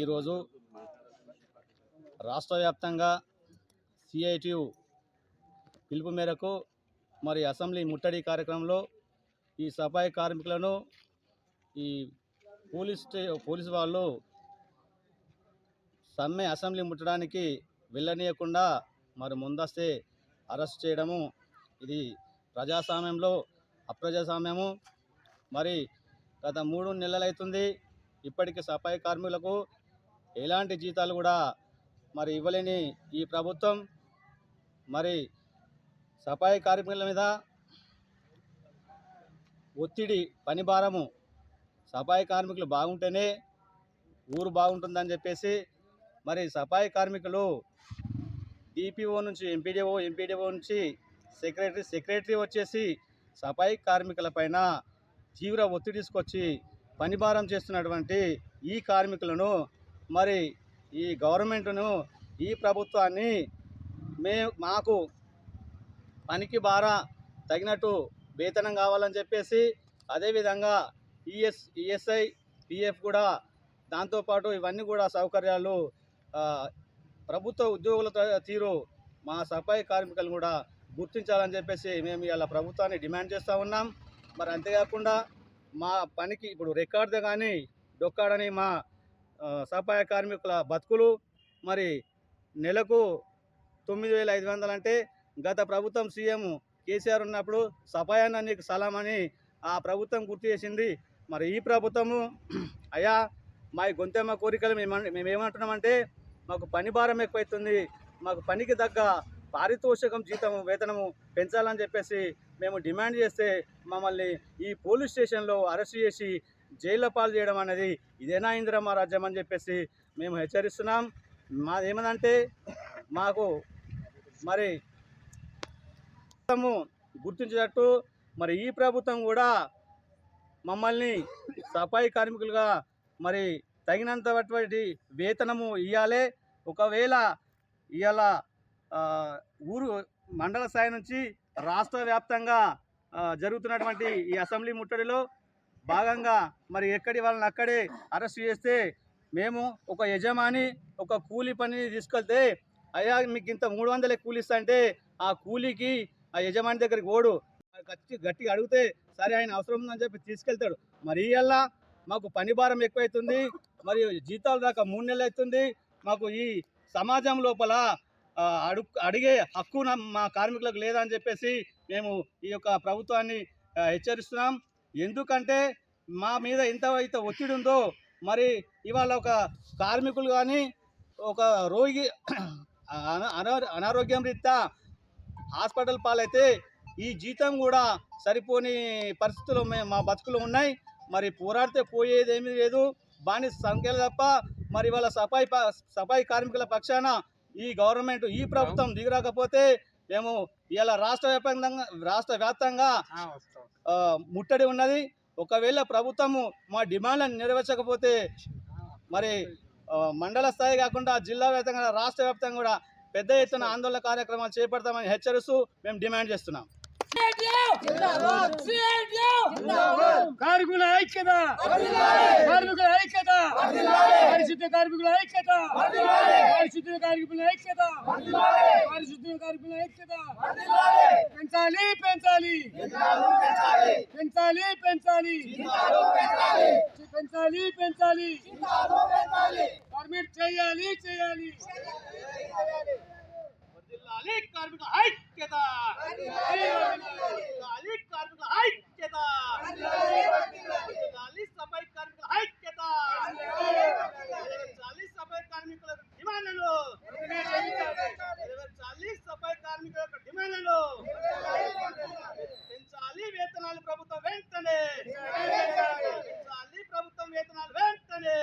ఈరోజు రాష్ట్ర వ్యాప్తంగా సిఐటియు పిలుపు మేరకు మరి అసెంబ్లీ ముట్టడి కార్యక్రమంలో ఈ సఫాయి కార్మికులను ఈ పోలీస్ స్టే పోలీసు వాళ్ళు సమ్మె అసెంబ్లీ ముట్టడానికి వెళ్ళనీయకుండా మరి ముందస్తే అరెస్ట్ చేయడము ఇది ప్రజాస్వామ్యంలో అప్రజాస్వామ్యము. మరి గత మూడు నెలలైతుంది ఇప్పటికీ సఫాయి కార్మికులకు ఎలాంటి జీతాలు కూడా మరి ఇవ్వలేని ఈ ప్రభుత్వం మరి సఫాయి కార్మికుల మీద ఒత్తిడి పని భారము సఫాయి కార్మికులు బాగుంటేనే ఊరు బాగుంటుందని చెప్పేసి మరి సఫాయి కార్మికులు డిపిఓ నుంచి ఎంపీడీఓ ఎంపీడీఓ నుంచి సెక్రటరీ సెక్రటరీ వచ్చేసి సఫాయి కార్మికుల పైన తీవ్ర ఒత్తిడి తీసుకొచ్చి పని భారం చేస్తున్నటువంటి ఈ కార్మికులను మరి ఈ గవర్నమెంట్ను ఈ ప్రభుత్వాన్ని మే మాకు పనికి భార తగినట్టు వేతనం కావాలని చెప్పేసి అదేవిధంగా ఈఎస్ ఈఎస్ఐ పిఎఫ్ కూడా దాంతోపాటు ఇవన్నీ కూడా సౌకర్యాలు ప్రభుత్వ ఉద్యోగుల తీరు మా సఫాయి కార్మికులు కూడా గుర్తించాలని చెప్పేసి మేము ఇలా ప్రభుత్వాన్ని డిమాండ్ చేస్తూ ఉన్నాం. మరి అంతేకాకుండా మా పనికి ఇప్పుడు రికార్డు కానీ డొక్కాడని మా సఫాయ కార్మికుల బతుకులు మరి నెలకు తొమ్మిది వేల ఐదు వందలు అంటే గత ప్రభుత్వం సీఎం కేసీఆర్ ఉన్నప్పుడు సఫాయన్న నీకు సలాం అని ఆ ప్రభుత్వం గుర్తు చేసింది. మరి ఈ ప్రభుత్వము అయ్యా మా గొంతెమ్మ కోరికలు మేము మేము ఏమంటున్నామంటే మాకు పని భారం ఎక్కువైతుంది. మాకు పనికి తగ్గ పారితోషికం జీతం వేతనము పెంచాలని చెప్పేసి మేము డిమాండ్ చేస్తే మమ్మల్ని ఈ పోలీస్ స్టేషన్లో అరెస్ట్ చేసి జైల్లో పాలు చేయడం అనేది ఇదేనా ఇందిరమ్మ రాజ్యం అని చెప్పేసి మేము హెచ్చరిస్తున్నాం. మాదేమనంటే మాకు మరి ప్రభుత్వము గుర్తించినట్టు మరి ఈ ప్రభుత్వం కూడా మమ్మల్ని సఫాయి కార్మికులుగా మరి తగినంతటువంటి వేతనము ఇవ్వాలి ఒకవేళ ఇవాళ ఊరు మండల స్థాయి నుంచి రాష్ట్ర వ్యాప్తంగా జరుగుతున్నటువంటి ఈ అసెంబ్లీ ముట్టడిలో భాగంగా మరి ఎక్కడి వాళ్ళని అక్కడే అరెస్ట్ చేస్తే మేము ఒక యజమాని ఒక కూలి పనిని తీసుకెళ్తే అయ్యా మీకు ఇంత మూడు వందలే కూలిస్తా అంటే ఆ కూలీకి ఆ యజమాని దగ్గరికి ఓడు గట్టి గట్టిగా అడిగితే సరే ఆయన అవసరం ఉందని చెప్పి తీసుకెళ్తాడు. మరి ఇలా మాకు పని భారం ఎక్కువైతుంది. మరియు జీతాలు దాకా మూడు నెలలు అవుతుంది. మాకు ఈ సమాజం లోపల అడు అడిగే హక్కు మా కార్మికులకు లేదని చెప్పేసి మేము ఈ యొక్క ప్రభుత్వాన్ని హెచ్చరిస్తున్నాం. ఎందుకంటే మా మీద ఎంత అయితే ఒత్తిడి ఉందో మరి ఇవాళ ఒక కార్మికులు కానీ ఒక రోగి అన- అనారోగ్యం రీత్యా హాస్పిటల్ పాలైతే ఈ జీతం కూడా సరిపోని పరిస్థితులు మే- మా బతుకులు ఉన్నాయి. మరి పోరాడితే పోయేది ఏమీ లేదు. బానిస సంఖ్యలు తప్ప మరి వాళ్ళ సఫాయి సఫాయి కార్మికుల పక్షాన ఈ గవర్నమెంట్ ఈ ప్రభుత్వం దిగరాకపోతే మేము ఇలా రాష్ట్ర వ్యాప్తంగా రాష్ట్ర వ్యాప్తంగా ఆ, ముట్టడి ఉన్నది. ఒకవేళ ప్రభుత్వము మా డిమాండ్లను నెరవేర్చకపోతే మరి మండల స్థాయి కాకుండా జిల్లా వ్యాప్తంగా రాష్ట్ర వ్యాప్తంగా కూడా పెద్ద ఎత్తున ఆందోళన కార్యక్రమాలు చేపడతామని హెచ్చరిస్తూ మేము డిమాండ్ చేస్తున్నాం. కార్మికుల ఐక్యత! కార్మికుల ఐక్యత! పరిశుద్ధ కార్మికుల ఐక్యత! పరిశుద్ధ కార్మికుల ఐక్యత పరిశుద్ధ కార్మికుల ఐక్యత పెంచాలి పెంచాలి పెంచాలి పెంచాలి పెంచాలి పెంచాలి పర్మిట్ చేయాలి చేయాలి వర్ధిల్లాలి కార్మిక ఐక్యత ప్రభుత్వం వెంటనే. ప్రభుత్వం వేతనాలు వెంటనే.